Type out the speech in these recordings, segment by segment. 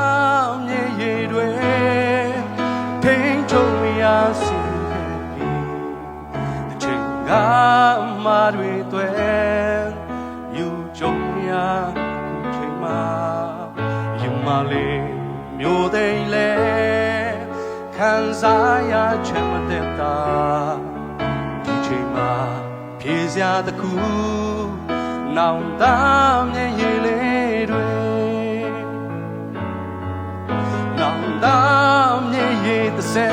နောင်သားမြေရည်တွေထိန်ချုံရစီခဲ့ပြီတစ်ချိန်ကမတွေတွေ့ယူကြုံရခုချိန်မှာယမလေးမျိုးသိမ့်လဲခံစားရချင်မတဲ့တာဒီချိန်မှာဖြေစရာတစ်ခုနောင်တမျက်ရည်လေးတွေ နောင်တမျက်ရည်တစ်စဲ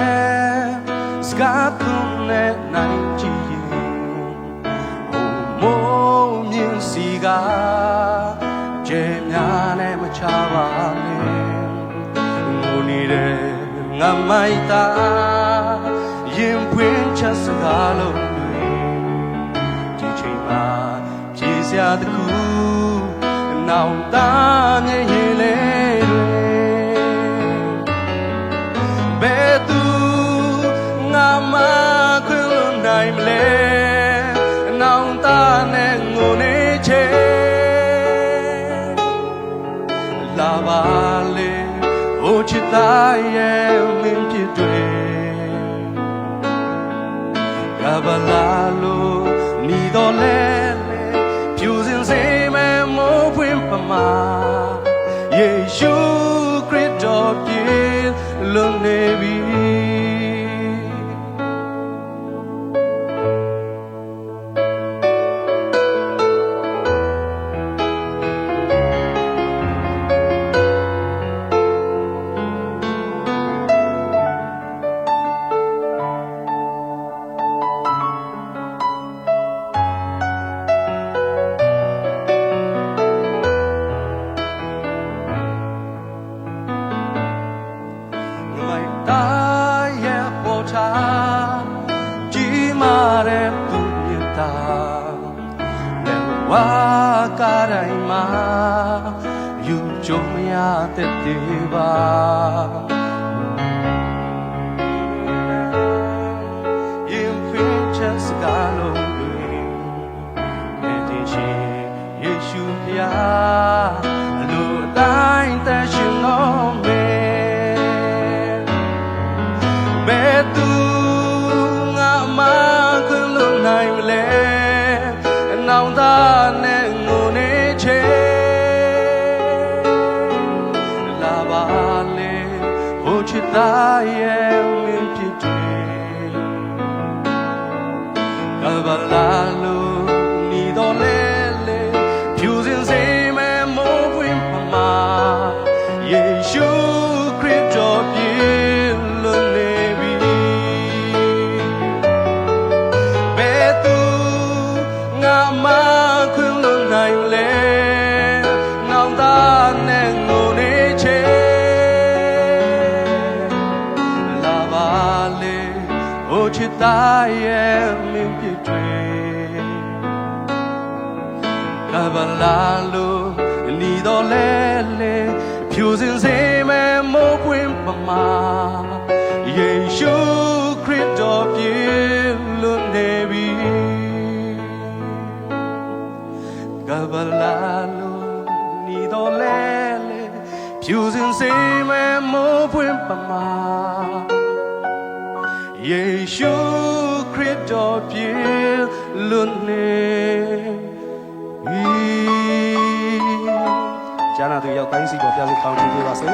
စကားသွန်းနဲ့နိုင်ကြည့်ရင်ဟိုမိုးမြင့်စီကကျဲများနဲ့မချပါနဲ့ငိုနေတဲ့ငါမိုက်တာရ မခွင့်လို့နိုင်မလဲနောင်တနဲ့ငိုနေချေလာပါလေဟိုချစ်သားရဲ့မင်းဖြစ်တွေကဘာလာလို့နီတော်လဲလေဖြူစင်စေမဲ့မိုးဖွင့်ပမာယေရှုခရစ်တော်ပြည့်လွန်နေပြီ ဝါကတိုင်းမှာယူကြုံရတဲ့တေပါရင်ဖိချက်စကားလုံးတွေနဲ့တင်ရှင်ယေရှုဖျားအလိုအတိုင်းတန်ရှင်တော်မေဘယ်သူ ကဘာလာလို့နီတော်လဲလေဖြူစင်စေမဲ့မိုးပွင့်ပမာယေရှုခရစ်တော်ပြည့်လွန်နေပြီဘယ်သူ စ်သားရဲ့မင်းပြည့်တွေကဘာလာလို့နီတော်လဲလေဖြူစင်စေမဲ့မိုးပွင့်ပမာယေရှုခရစ်တော်ပြည့်လွန်နေပြီကဘာလာလို့နီတော်လဲလေဖြူစင်စေမဲ့မိုးပွင့်ပမာယေရှုခရစ်တော် ပြည့်လွန်နေပြီကျမ်းနာသူရောက်တိုင်းစီပေါ်ပြလို့ကောင်းချီးပေးပါစေ